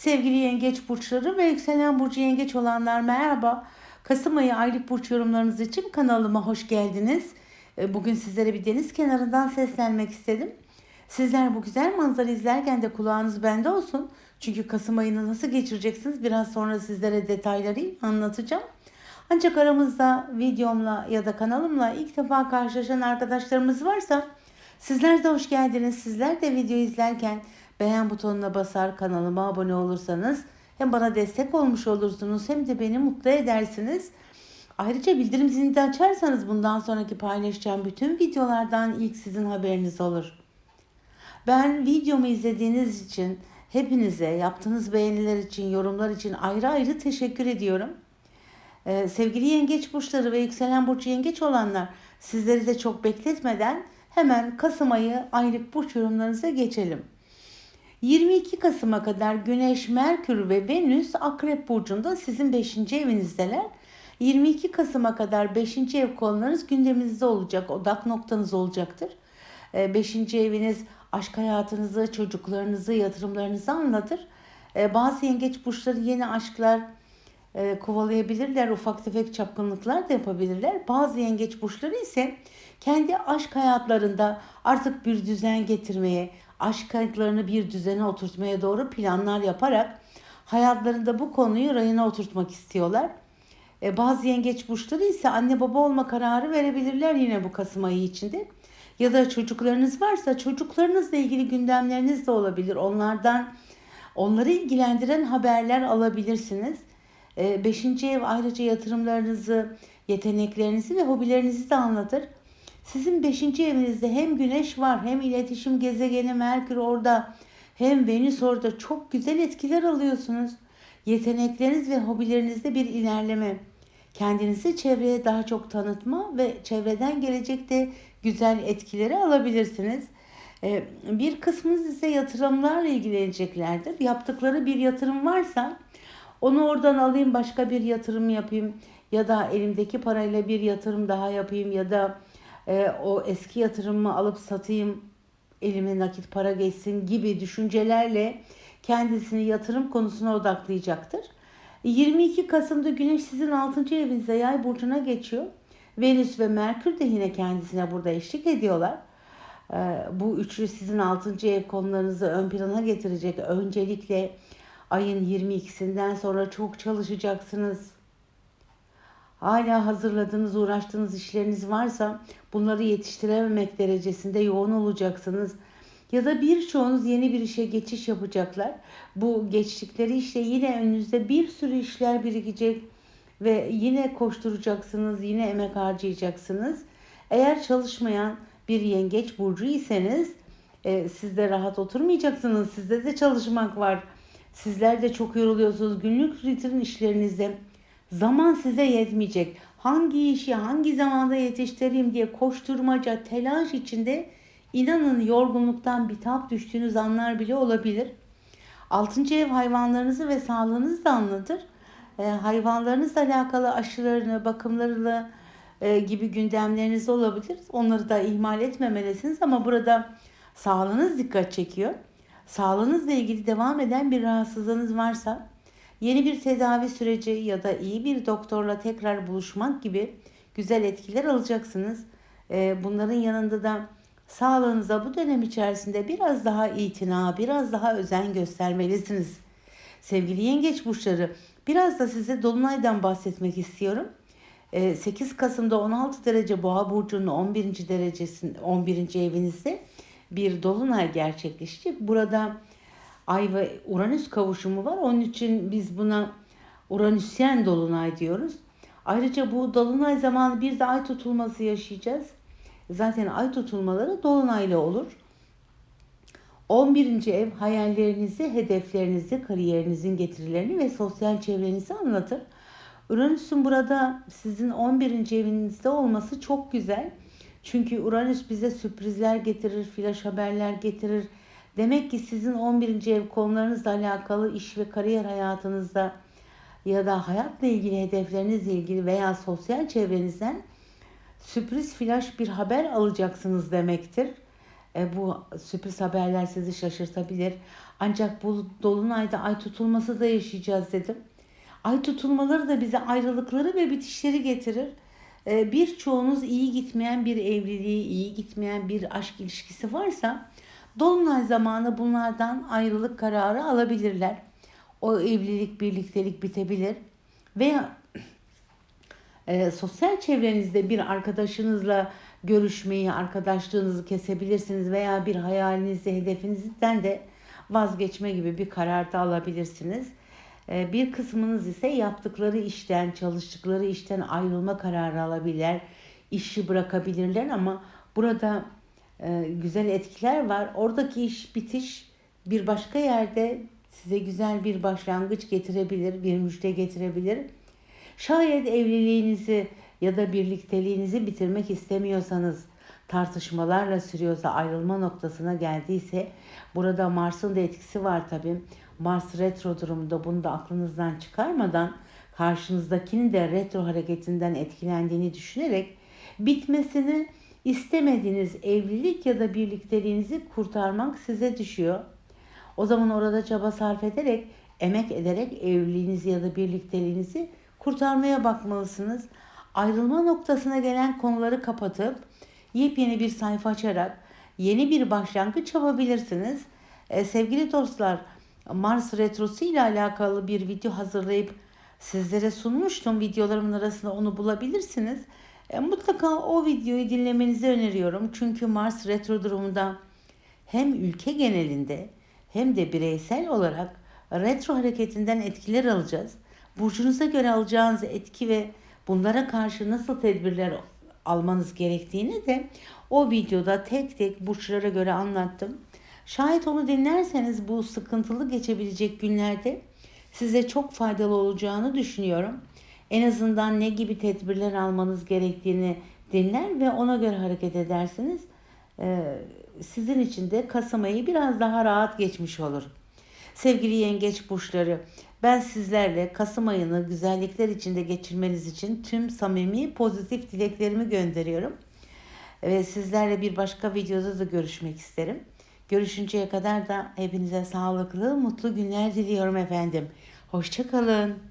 Sevgili yengeç burçları ve yükselen burcu yengeç olanlar merhaba. Kasım ayı aylık burç yorumlarınız için kanalıma hoş geldiniz. Ee, Bugün sizlere bir deniz kenarından seslenmek istedim. Sizler bu güzel manzara izlerken de kulağınız bende olsun. Çünkü Kasım ayını nasıl geçireceksiniz biraz sonra sizlere detayları anlatacağım. Ancak aramızda videomla ya da kanalımla ilk defa karşılaşan arkadaşlarımız varsa sizler de hoş geldiniz. Sizler de video izlerken beğen butonuna basar kanalıma abone olursanız hem bana destek olmuş olursunuz hem de beni mutlu edersiniz. Ayrıca bildirim zilini de açarsanız bundan sonraki paylaşacağım bütün videolardan ilk sizin haberiniz olur. Ben videomu izlediğiniz için hepinize yaptığınız beğeniler için, yorumlar için ayrı ayrı teşekkür ediyorum. Ee, sevgili yengeç burçları ve yükselen burcu yengeç olanlar sizleri de çok bekletmeden hemen Kasım ayı aylık burç yorumlarınıza geçelim. 22 Kasım'a kadar Güneş, Merkür ve Venüs Akrep Burcu'nda sizin 5. evinizdeler. 22 Kasım'a kadar 5. ev konularınız gündeminizde olacak, odak noktanız olacaktır. 5. eviniz aşk hayatınızı, çocuklarınızı, yatırımlarınızı anlatır. Ee, Bazı yengeç burçları yeni aşklar e, kovalayabilirler, ufak tefek çapkınlıklar da yapabilirler. Bazı yengeç burçları ise kendi aşk hayatlarında artık bir düzen getirmeye, aşk hayatlarını bir düzene oturtmaya doğru planlar yaparak hayatlarında bu konuyu rayına oturtmak istiyorlar. E, bazı yengeç burçları ise anne baba olma kararı verebilirler yine bu Kasım ayı içinde. Ya da çocuklarınız varsa çocuklarınızla ilgili gündemleriniz de olabilir. Onlardan onları ilgilendiren haberler alabilirsiniz. E, beşinci ev ayrıca yatırımlarınızı, yeteneklerinizi ve hobilerinizi de anlatır. Sizin beşinci evinizde hem güneş var hem iletişim gezegeni Merkür orada hem Venüs orada çok güzel etkiler alıyorsunuz. Yetenekleriniz ve hobilerinizde bir ilerleme. Kendinizi çevreye daha çok tanıtma ve çevreden gelecekte güzel etkileri alabilirsiniz. Ee, Bir kısmınız ise yatırımlarla ilgileneceklerdir. Yaptıkları bir yatırım varsa onu oradan alayım başka bir yatırım yapayım ya da elimdeki parayla bir yatırım daha yapayım ya da e, o eski yatırımımı alıp satayım elime nakit para geçsin gibi düşüncelerle kendisini yatırım konusuna odaklayacaktır. 22 Kasım'da Güneş sizin 6. evinizde yay burcuna geçiyor. Venüs ve Merkür de yine kendisine burada eşlik ediyorlar. Ee, Bu üçlü sizin 6. ev konularınızı ön plana getirecek. Öncelikle ayın 22'sinden sonra çok çalışacaksınız. Hala hazırladığınız, uğraştığınız işleriniz varsa bunları yetiştirememek derecesinde yoğun olacaksınız. Ya da birçoğunuz yeni bir işe geçiş yapacaklar. Bu geçtikleri işte yine önünüzde bir sürü işler birikecek ve yine koşturacaksınız, yine emek harcayacaksınız. Eğer çalışmayan bir yengeç burcu iseniz e, siz de rahat oturmayacaksınız. Sizde de çalışmak var. Sizler de çok yoruluyorsunuz. Günlük rutin işlerinizde zaman size yetmeyecek. Hangi işi hangi zamanda yetiştireyim diye koşturmaca, telaş içinde inanın yorgunluktan bitap düştüğünüz anlar bile olabilir. Altıncı ev hayvanlarınızı ve sağlığınızı da anlatır. E, hayvanlarınızla alakalı aşılarını, bakımlarını e, gibi gündemleriniz olabilir. Onları da ihmal etmemelisiniz ama burada sağlığınız dikkat çekiyor. Sağlığınızla ilgili devam eden bir rahatsızlığınız varsa yeni bir tedavi süreci ya da iyi bir doktorla tekrar buluşmak gibi güzel etkiler alacaksınız. E, bunların yanında da sağlığınıza bu dönem içerisinde biraz daha itina, biraz daha özen göstermelisiniz. Sevgili yengeç burçları, biraz da size Dolunay'dan bahsetmek istiyorum. Ee, 8 Kasım'da 16 derece Boğa burcunun 11. derecesinde 11. evinizde bir dolunay gerçekleşecek. Burada Ay ve Uranüs kavuşumu var. Onun için biz buna Uranüsyen dolunay diyoruz. Ayrıca bu dolunay zamanı bir de ay tutulması yaşayacağız. Zaten ay tutulmaları dolunayla olur. 11. ev hayallerinizi, hedeflerinizi, kariyerinizin getirilerini ve sosyal çevrenizi anlatır. Uranüs'ün burada sizin 11. evinizde olması çok güzel. Çünkü Uranüs bize sürprizler getirir, flash haberler getirir. Demek ki sizin 11. ev konularınızla alakalı iş ve kariyer hayatınızda ya da hayatla ilgili hedeflerinizle ilgili veya sosyal çevrenizden sürpriz flash bir haber alacaksınız demektir. E, bu sürpriz haberler sizi şaşırtabilir. Ancak bu dolunayda ay tutulması da yaşayacağız dedim. Ay tutulmaları da bize ayrılıkları ve bitişleri getirir. E, birçoğunuz iyi gitmeyen bir evliliği, iyi gitmeyen bir aşk ilişkisi varsa dolunay zamanı bunlardan ayrılık kararı alabilirler. O evlilik, birliktelik bitebilir. Veya e, sosyal çevrenizde bir arkadaşınızla görüşmeyi, arkadaşlığınızı kesebilirsiniz veya bir hayalinizde, hedefinizden de vazgeçme gibi bir karar da alabilirsiniz. E, bir kısmınız ise yaptıkları işten, çalıştıkları işten ayrılma kararı alabilirler, işi bırakabilirler ama burada güzel etkiler var. Oradaki iş bitiş bir başka yerde size güzel bir başlangıç getirebilir, bir müjde getirebilir. Şayet evliliğinizi ya da birlikteliğinizi bitirmek istemiyorsanız, tartışmalarla sürüyorsa, ayrılma noktasına geldiyse burada Mars'ın da etkisi var tabii. Mars retro durumunda bunu da aklınızdan çıkarmadan karşınızdakinin de retro hareketinden etkilendiğini düşünerek bitmesini istemediğiniz evlilik ya da birlikteliğinizi kurtarmak size düşüyor. O zaman orada çaba sarf ederek, emek ederek evliliğinizi ya da birlikteliğinizi kurtarmaya bakmalısınız. Ayrılma noktasına gelen konuları kapatıp yepyeni bir sayfa açarak yeni bir başlangıç yapabilirsiniz. Ee, sevgili dostlar, Mars retrosu ile alakalı bir video hazırlayıp sizlere sunmuştum. Videolarımın arasında onu bulabilirsiniz. E, mutlaka o videoyu dinlemenizi öneriyorum. Çünkü Mars retro durumunda hem ülke genelinde hem de bireysel olarak retro hareketinden etkiler alacağız. Burcunuza göre alacağınız etki ve bunlara karşı nasıl tedbirler almanız gerektiğini de o videoda tek tek burçlara göre anlattım. Şayet onu dinlerseniz bu sıkıntılı geçebilecek günlerde size çok faydalı olacağını düşünüyorum. En azından ne gibi tedbirler almanız gerektiğini dinler ve ona göre hareket edersiniz. Ee, sizin için de Kasım ayı biraz daha rahat geçmiş olur. Sevgili yengeç burçları, ben sizlerle Kasım ayını güzellikler içinde geçirmeniz için tüm samimi pozitif dileklerimi gönderiyorum. Ve sizlerle bir başka videoda da görüşmek isterim. Görüşünceye kadar da hepinize sağlıklı, mutlu günler diliyorum efendim. Hoşçakalın.